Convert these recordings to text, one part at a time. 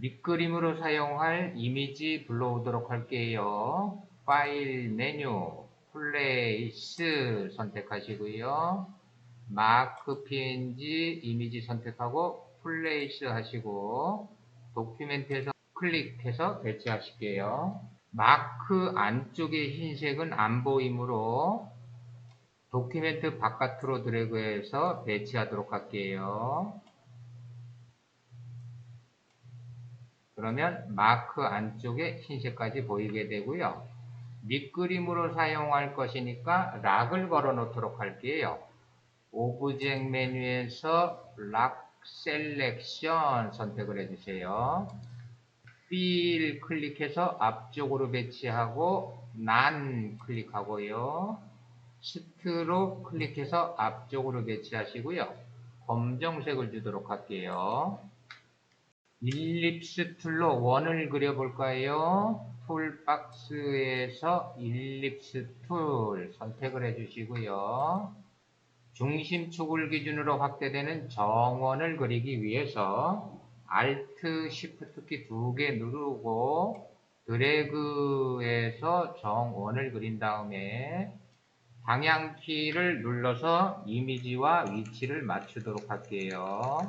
밑그림으로 사용할 이미지 불러오도록 할게요. 파일 메뉴, 플레이스 선택하시고요. 마크 png 이미지 선택하고 플레이스 하시고 도큐멘트에서 클릭해서 배치하실게요. 마크 안쪽의 흰색은 안 보이므로 도큐멘트 바깥으로 드래그해서 배치하도록 할게요. 그러면 마크 안쪽에 흰색까지 보이게 되고요. 밑그림으로 사용할 것이니까 락을 걸어 놓도록 할게요. 오브젝 메뉴에서 락 셀렉션 선택을 해주세요. 필 클릭해서 앞쪽으로 배치하고 난 클릭하고요. 스트로 클릭해서 앞쪽으로 배치하시고요. 검정색을 주도록 할게요. 일립스 툴로 원을 그려볼까요? 툴 박스에서 일립스 툴 선택을 해주시고요. 중심축을 기준으로 확대되는 정원을 그리기 위해서 Alt, Shift 키 두 개 누르고 드래그해서 정원을 그린 다음에 방향키를 눌러서 이미지와 위치를 맞추도록 할게요.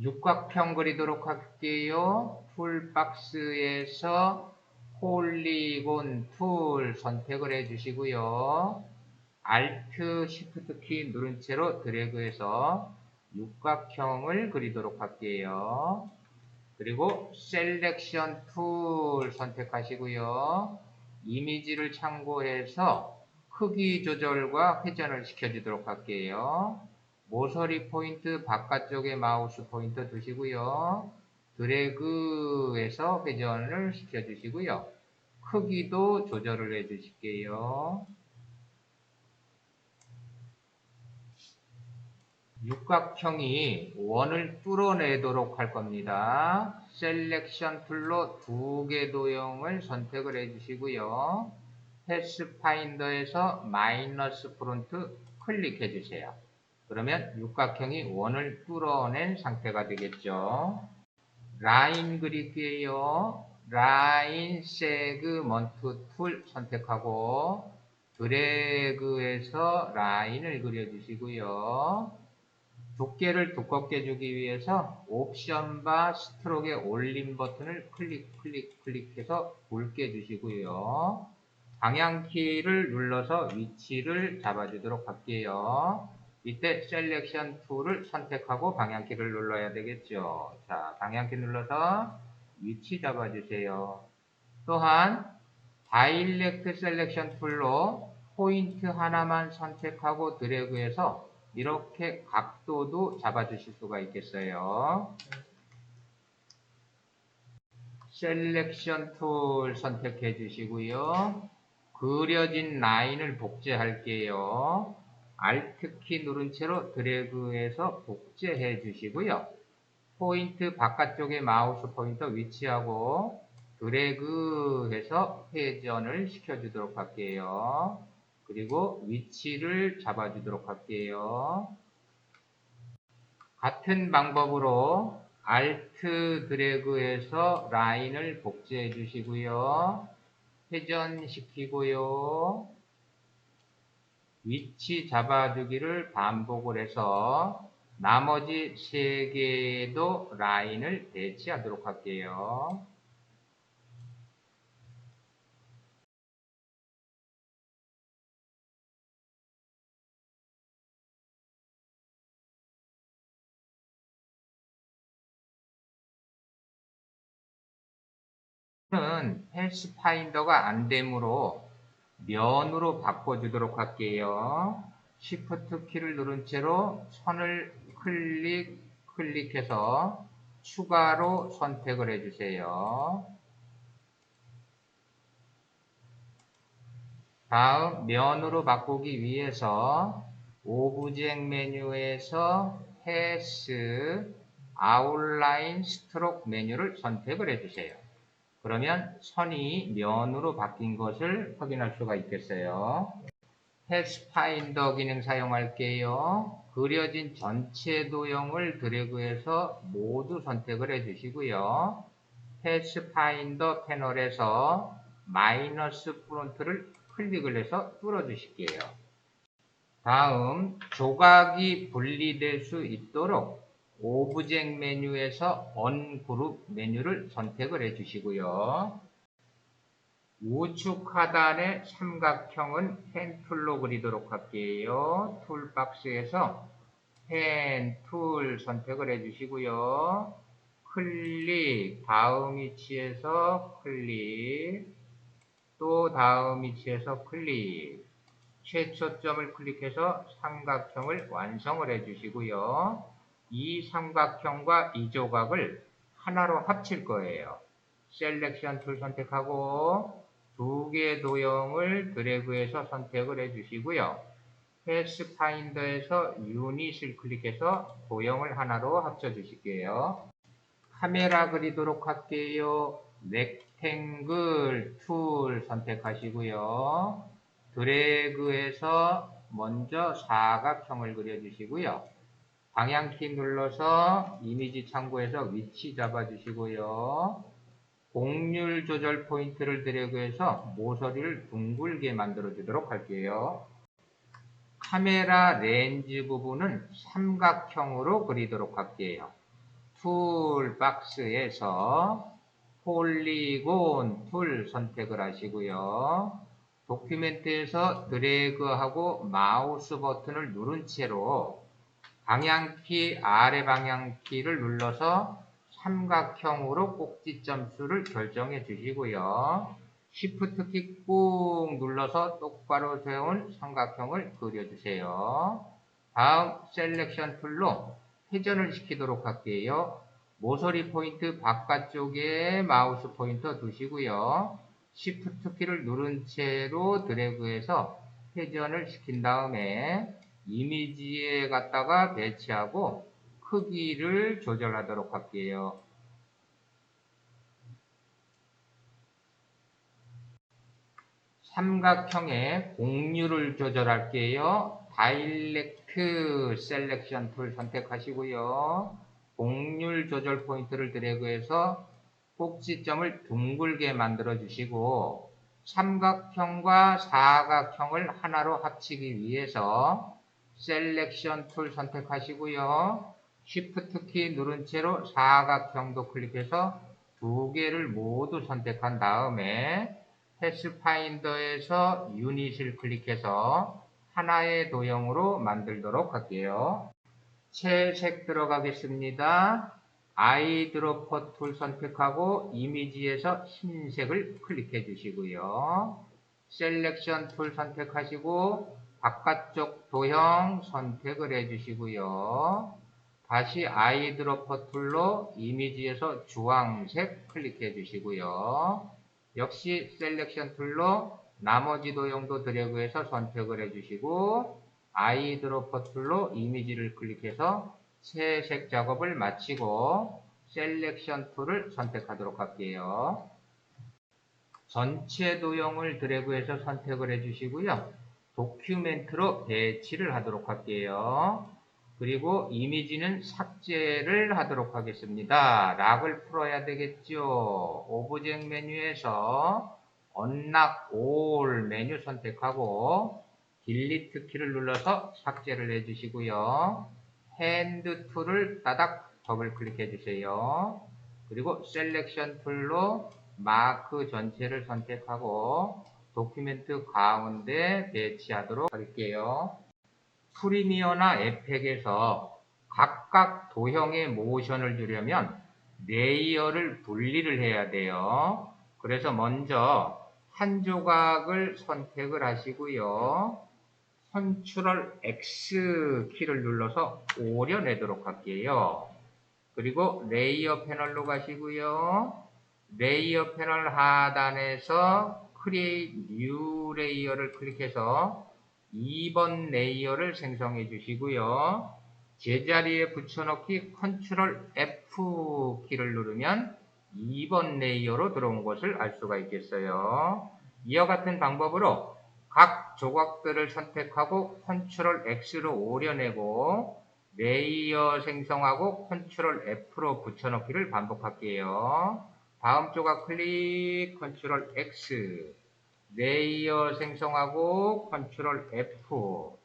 육각형 그리도록 할게요. 툴박스에서 폴리곤 툴 선택을 해주시고요. Alt, Shift 키 누른 채로 드래그해서 육각형을 그리도록 할게요. 그리고 셀렉션 툴 선택하시고요. 이미지를 참고해서 크기 조절과 회전을 시켜주도록 할게요. 모서리 포인트 바깥쪽에 마우스 포인트 두시고요. 드래그해서 회전을 시켜주시고요. 크기도 조절을 해주실게요. 육각형이 원을 뚫어내도록 할 겁니다. 셀렉션 툴로 두 개 도형을 선택을 해주시고요. 패스파인더에서 마이너스 프론트 클릭해 주세요. 그러면 육각형이 원을 뚫어낸 상태가 되겠죠. 라인 그릴게요. 라인 세그먼트 툴 선택하고 드래그해서 라인을 그려주시고요. 두께를 두껍게 주기 위해서 옵션 바 스트로크의 올림 버튼을 클릭 클릭 클릭해서 굵게 주시고요. 방향키를 눌러서 위치를 잡아주도록 할게요. 이때 셀렉션 툴을 선택하고 방향키를 눌러야 되겠죠. 자, 방향키 눌러서 위치 잡아주세요. 또한 다일렉트 셀렉션 툴로 포인트 하나만 선택하고 드래그해서 이렇게 각도도 잡아주실 수가 있겠어요. 셀렉션 툴 선택해 주시고요. 그려진 라인을 복제할게요. Alt 키 누른 채로 드래그해서 복제해 주시고요. 포인트 바깥쪽에 마우스 포인터 위치하고 드래그해서 회전을 시켜주도록 할게요. 그리고 위치를 잡아주도록 할게요. 같은 방법으로 Alt 드래그해서 라인을 복제해 주시고요. 회전시키고요. 위치 잡아주기를 반복을 해서 나머지 세 개도 라인을 배치하도록 할게요. 는 패스파인더가 안 되므로 면으로 바꿔주도록 할게요. Shift 키를 누른 채로 선을 클릭, 클릭해서 추가로 선택을 해주세요. 다음 면으로 바꾸기 위해서 오브젝 메뉴에서 패스 아웃라인 스트로크 메뉴를 선택을 해주세요. 그러면 선이 면으로 바뀐 것을 확인할 수가 있겠어요. 패스파인더 기능 사용할게요. 그려진 전체 도형을 드래그해서 모두 선택을 해주시고요. 패스파인더 패널에서 마이너스 프론트를 클릭을 해서 뚫어주실게요. 다음 조각이 분리될 수 있도록 오브젝 메뉴에서 언그룹 메뉴를 선택을 해 주시고요. 우측 하단의 삼각형은 펜 툴로 그리도록 할게요. 툴박스에서 펜 툴 선택을 해 주시고요. 클릭, 다음 위치에서 클릭, 또 다음 위치에서 클릭, 최초점을 클릭해서 삼각형을 완성을 해 주시고요. 이 삼각형과 이 조각을 하나로 합칠 거예요. 셀렉션 툴 선택하고 두 개의 도형을 드래그해서 선택을 해주시고요. 패스파인더에서 유닛을 클릭해서 도형을 하나로 합쳐 주실게요. 카메라 그리도록 할게요. 렉탱글 툴 선택하시고요. 드래그해서 먼저 사각형을 그려주시고요. 방향키 눌러서 이미지 참고해서 위치 잡아주시고요. 곡률 조절 포인트를 드래그 해서 모서리를 둥글게 만들어 주도록 할게요. 카메라 렌즈 부분은 삼각형으로 그리도록 할게요. 툴 박스에서 폴리곤 툴 선택을 하시고요. 도큐멘트에서 드래그하고 마우스 버튼을 누른 채로 방향키 아래 방향키를 눌러서 삼각형으로 꼭지점 수를 결정해 주시고요. Shift 키 꾹 눌러서 똑바로 세운 삼각형을 그려주세요. 다음 셀렉션 툴로 회전을 시키도록 할게요. 모서리 포인트 바깥쪽에 마우스 포인터 두시고요. Shift 키를 누른 채로 드래그해서 회전을 시킨 다음에 이미지에 갖다가 배치하고 크기를 조절하도록 할게요. 삼각형의 곡률을 조절할게요. 다일렉트 셀렉션 툴 선택하시고요. 곡률 조절 포인트를 드래그해서 꼭지점을 둥글게 만들어 주시고 삼각형과 사각형을 하나로 합치기 위해서 셀렉션 툴 선택하시고요. Shift 키 누른 채로 사각형도 클릭해서 두 개를 모두 선택한 다음에 패스파인더에서 유닛을 클릭해서 하나의 도형으로 만들도록 할게요. 채색 들어가겠습니다. 아이드로퍼 툴 선택하고 이미지에서 흰색을 클릭해 주시고요. 셀렉션 툴 선택하시고 바깥쪽 도형 선택을 해 주시고요. 다시 아이드로퍼 툴로 이미지에서 주황색 클릭해 주시고요. 역시 셀렉션 툴로 나머지 도형도 드래그해서 선택을 해주시고 아이드로퍼 툴로 이미지를 클릭해서 채색 작업을 마치고 셀렉션 툴을 선택하도록 할게요. 전체 도형을 드래그해서 선택을 해주시고요. 도큐멘트로 배치를 하도록 할게요. 그리고 이미지는 삭제를 하도록 하겠습니다. 락을 풀어야 되겠죠. 오브젝 메뉴에서 언락 올 메뉴 선택하고 딜리트 키를 눌러서 삭제를 해주시고요. 핸드 툴을 따닥 더블 클릭해 주세요. 그리고 셀렉션 툴로 마크 전체를 선택하고 도큐멘트 가운데 배치하도록 할게요. 프리미어나 에펙에서 각각 도형의 모션을 주려면 레이어를 분리를 해야 돼요. 그래서 먼저 한 조각을 선택을 하시고요. 컨트롤 X 키를 눌러서 오려내도록 할게요. 그리고 레이어 패널로 가시고요. 레이어 패널 하단에서 크리에이트 뉴 레이어를 클릭해서 2번 레이어를 생성해 주시고요. 제자리에 붙여넣기 컨트롤 F 키를 누르면 2번 레이어로 들어온 것을 알 수가 있겠어요. 이와 같은 방법으로 각각 조각들을 선택하고 컨트롤 X로 오려내고 레이어 생성하고 컨트롤 F로 붙여넣기를 반복할게요. 다음 조각 클릭 컨트롤 X. 레이어 생성하고 컨트롤 F.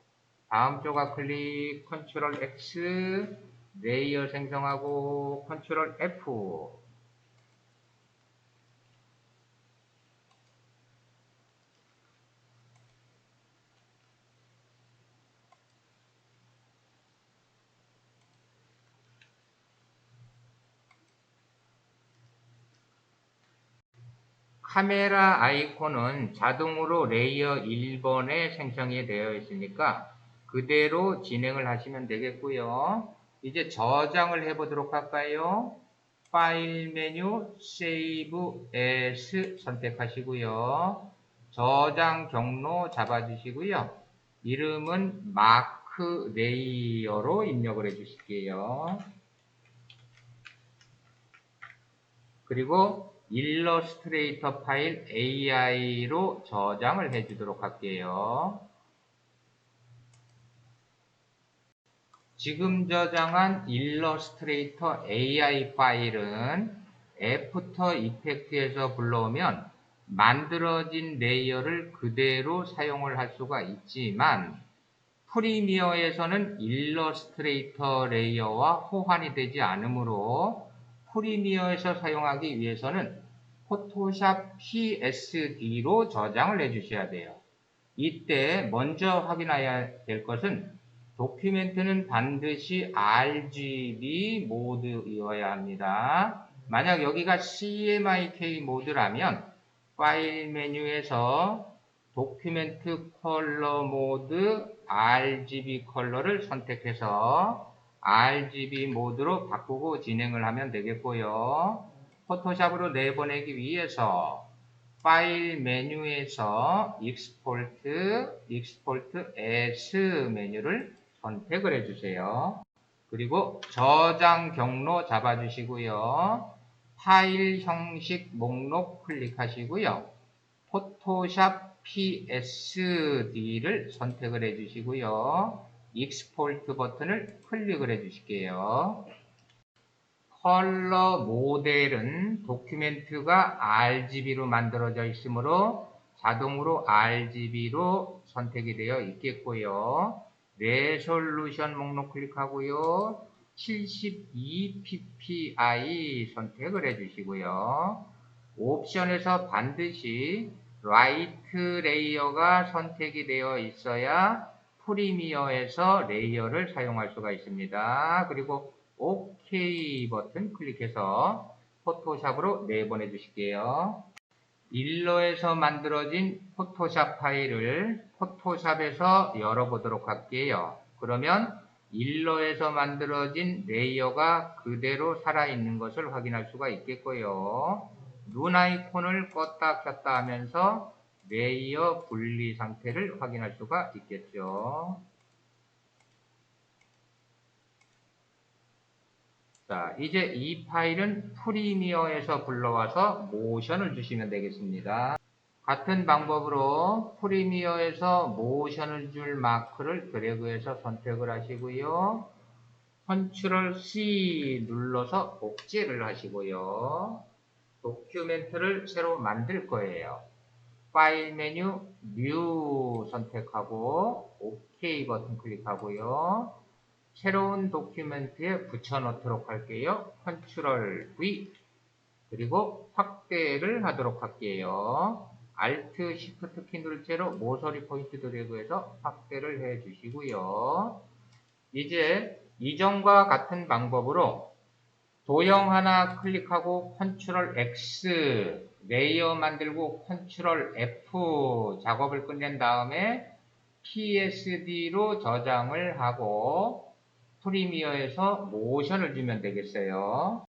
다음 조각 클릭 컨트롤 X. 레이어 생성하고 컨트롤 F 카메라 아이콘은 자동으로 레이어 1번에 생성이 되어 있으니까 그대로 진행을 하시면 되겠고요. 이제 저장을 해보도록 할까요? 파일 메뉴 Save As 선택하시고요. 저장 경로 잡아주시고요. 이름은 마크 레이어로 입력을 해주실게요. 그리고 일러스트레이터 파일 AI로 저장을 해주도록 할게요. 지금 저장한 일러스트레이터 AI 파일은 애프터 이펙트에서 불러오면 만들어진 레이어를 그대로 사용을 할 수가 있지만 프리미어에서는 일러스트레이터 레이어와 호환이 되지 않으므로 프리미어에서 사용하기 위해서는 포토샵 PSD로 저장을 해주셔야 돼요. 이때 먼저 확인해야 될 것은 도큐멘트는 반드시 RGB 모드이어야 합니다. 만약 여기가 CMYK 모드라면 파일 메뉴에서 도큐멘트 컬러 모드 RGB 컬러를 선택해서 RGB 모드로 바꾸고 진행을 하면 되겠고요. 포토샵으로 내보내기 위해서 파일 메뉴에서 익스포트, 익스포트 as 메뉴를 선택을 해주세요. 그리고 저장 경로 잡아주시고요. 파일 형식 목록 클릭하시고요. 포토샵 PSD를 선택을 해주시고요. 익스포트 버튼을 클릭을 해 주실게요. 컬러 모델은 도큐멘트가 RGB로 만들어져 있으므로 자동으로 RGB로 선택이 되어 있겠고요. 레솔루션 목록 클릭하고요. 72ppi 선택을 해주시고요. 옵션에서 반드시 라이트 레이어가 선택이 되어 있어야 프리미어에서 레이어를 사용할 수가 있습니다. 그리고 OK 버튼 클릭해서 포토샵으로 내보내 주실게요. 일러에서 만들어진 포토샵 파일을 포토샵에서 열어보도록 할게요. 그러면 일러에서 만들어진 레이어가 그대로 살아있는 것을 확인할 수가 있겠고요. 눈 아이콘을 껐다 켰다 하면서 레이어 분리 상태를 확인할 수가 있겠죠. 자, 이제 이 파일은 프리미어에서 불러와서 모션을 주시면 되겠습니다. 같은 방법으로 프리미어에서 모션을 줄 마크를 드래그해서 선택을 하시고요. 컨트롤 C 눌러서 복제를 하시고요. 도큐멘트를 새로 만들 거예요. 파일 메뉴 뉴 선택하고 OK 버튼 클릭하고요. 새로운 도큐멘트에 붙여넣도록 할게요. 컨트롤 V 그리고 확대를 하도록 할게요. Alt Shift 키 누를 채로 모서리 포인트 드래그해서 확대를 해 주시고요. 이제 이전과 같은 방법으로 도형 하나 클릭하고 컨트롤 X 레이어 만들고 컨트롤 F 작업을 끝낸 다음에 PSD로 저장을 하고 프리미어에서 모션을 주면 되겠어요.